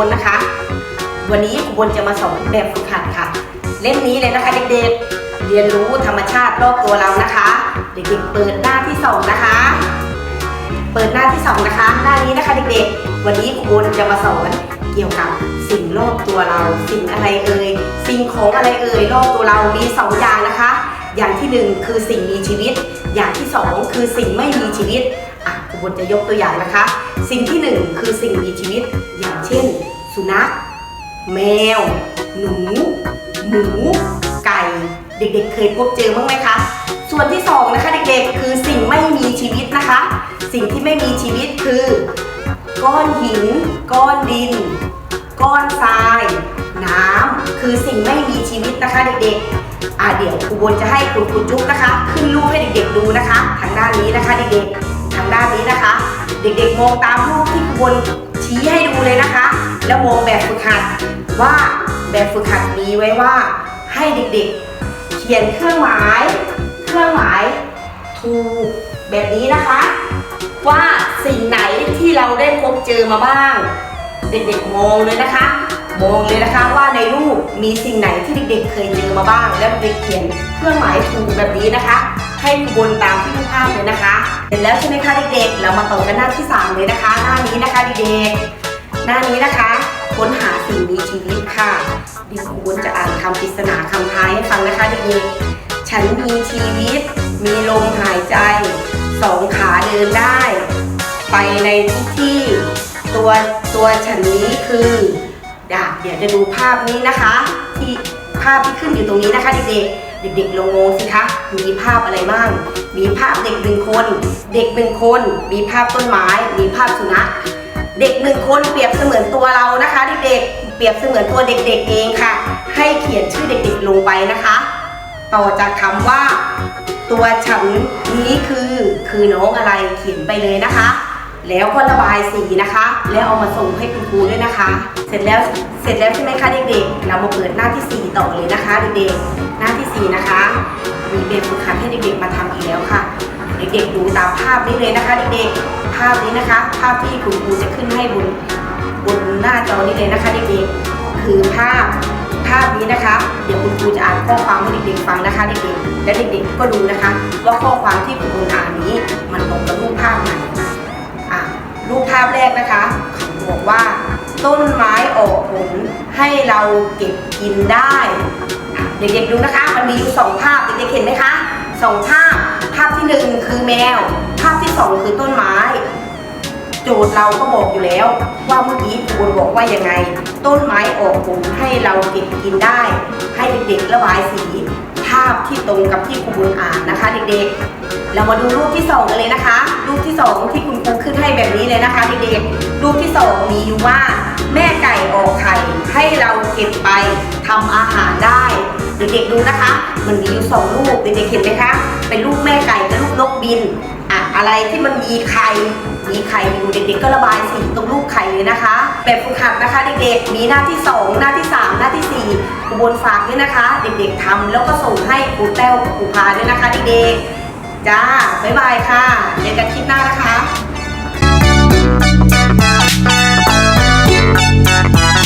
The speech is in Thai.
บลนะคะ วันนี้ครูบลจะมาสอนแบบฝึกหัดค่ะ เล่มนี้เลยนะคะเด็กๆ เรียนรู้ธรรมชาติรอบตัวเรานะคะ เด็กๆเปิดหน้าที่สองนะคะ เปิดหน้าที่สองนะคะ หน้านี้นะคะเด็กๆ วันนี้ครูบลจะมาสอนเกี่ยวกับสิ่งรอบตัวเรา สิ่งอะไรเอ่ย สิ่งของอะไรเอ่ยรอบตัวเรา มีสองอย่างนะคะ อย่างที่หนึ่งคือสิ่งมีชีวิต อย่างที่สองคือสิ่งไม่มีชีวิตอะครูบลจะยกตัวอย่างนะคะ สิ่งที่หนึ่งคือสิ่งมีชีวิต อย่างเช่น สุนัข แมว หนู หมู ไก่ เด็กๆ เคยพบเจอบ้างไหมคะ ส่วนที่สองนะคะเด็กๆ คือสิ่งไม่มีชีวิตนะคะ สิ่งที่ไม่มีชีวิตคือ ก้อนหิน ก้อนดิน ก้อนทราย น้ำคือสิ่งไม่มีชีวิตนะคะเด็กๆอ่าเดี๋ยวครูบนจะให้คุณครูจุ๊บนะคะ ขึ้นรูปให้เด็กๆดูนะคะ ทางด้านนี้นะคะเด็กๆทางด้านนี้นะคะ เด็กๆมองตามรูปที่ครูบนชี้ให้ดูเลยนะคะ แล้วมองแบบฝึกหัด ว่าแบบฝึกหัดมีไว้ว่าให้เด็กๆ เขียนเครื่องหมาย เครื่องหมายถูกแบบนี้นะคะ ว่าสิ่งไหนที่เราได้พบเจอมาบ้าง เด็กๆมองเลยนะคะมองเลยนะคะว่าในรูปมีสิ่งไหนที่เด็กๆ เคยเจอมาบ้าง แล้วเด็กเขียนเครื่องหมายถูกแบบนี้นะคะ ให้บนตามที่รูปภาพเลยนะคะ เสร็จแล้วใช่ไหมคะเด็กๆ เรามาต่อกันหน้าที่สามเลยนะคะ หน้านี้นะคะเด็กๆ หน้านี้นะคะ ค้นหาสิ่งมีชีวิตค่ะดิครูจะอ่านคำปริศนาคำท้ายให้ฟังนะคะเด็กๆฉันมีชีวิต มีลมหายใจ สองขาเดินได้ ไปในทุกที่ ตัวตัวฉันนี้คือเดี๋ยวเดี๋ยวจะดูภาพนี้นะคะที่ภาพที่ขึ้นอยู่ตรงนี้นะคะเด็กๆเด็กๆลองงงสิคะ มีภาพอะไรบ้าง มีภาพเด็กหนึ่งคน เด็กหนึ่งคน มีภาพต้นไม้ มีภาพสุนัข เด็กหนึ่งคนเปรียบเสมือนตัวเรานะคะเด็กๆเปรียบเสมือนตัวเด็กๆเองค่ะ ให้เขียนชื่อเด็กๆลงไปนะคะ ต่อจากคำว่า ตัวฉันนี้คือคือน้องอะไรเขียนไปเลยนะคะ แล้วก็ระบายสีนะคะ แล้วเอามาส่งให้คุณครูด้วยนะคะ เสร็จแล้วเสร็จแล้วใช่ไหมคะเด็กๆ เรามาเปิดหน้าที่ 4 ต่อเลยนะคะเด็กๆ หน้าที่ 4 นะคะ มีแบบฝึกหัดให้เด็กๆมาทำอีกแล้วค่ะ เด็กๆดูตามภาพนี้เลยนะคะเด็กๆ ภาพนี้นะคะ ภาพที่คุณครูจะขึ้นให้บนบนหน้าจอนี้เลยนะคะเด็กๆ คือภาพภาพนี้นะคะ เดี๋ยวคุณครูจะอ่านข้อความให้เด็กๆฟังนะคะเด็กๆ และเด็กๆ ก็ดูนะคะ ว่าข้อความที่คุณครูอ่านนี้ มันตรงกับรูปภาพไหนอะรูปภาพแรกนะคะเขาบอกว่า ต้นไม้ออกผลให้เราเก็บกินได้ เด็กๆดูนะคะ มันมีอยู่สองภาพ เด็กๆเห็นไหมคะสองภาพ ภาพที่หนึ่งคือแมว ภาพที่สองคือต้นไม้ โจทย์เราก็บอกอยู่แล้ว ว่าเมื่อกี้ครูบอกว่ายังไง ต้นไม้ออกผลให้เราเก็บกินได้ ให้เด็กๆระบายสีภาพที่ตรงกับที่ครูบุญอ่านนะคะ เด็กๆ เรามาดูรูปที่สองกันเลยนะคะ รูปที่สองที่ แบบนี้เลยนะคะเด็กๆรูปที่สองมีอยู่ว่า แม่ไก่ออกไข่ให้เราเก็บไปทำอาหารได้ เด็กๆดูนะคะ มันมีอยู่สองรูปเด็กๆเห็นไหมคะเป็นรูปแม่ไก่กับรูปนกบินอะอะไรที่มันมีไข่มีไข่อยู่เด็กๆก็ระบายสีตรงรูปไข่เลยนะคะ แบบฝึกหัดนะคะเด็กๆมีหน้าที่ 2 หน้าที่ 3 หน้าที่4ครูบนฝากด้วยนะคะ เด็กๆทำแล้วก็ส่งให้ครูแต้วกับครูพาด้วยนะคะเด็กๆจ้าบ๊ายบายค่ะเจอกันคลิปหน้านะคะ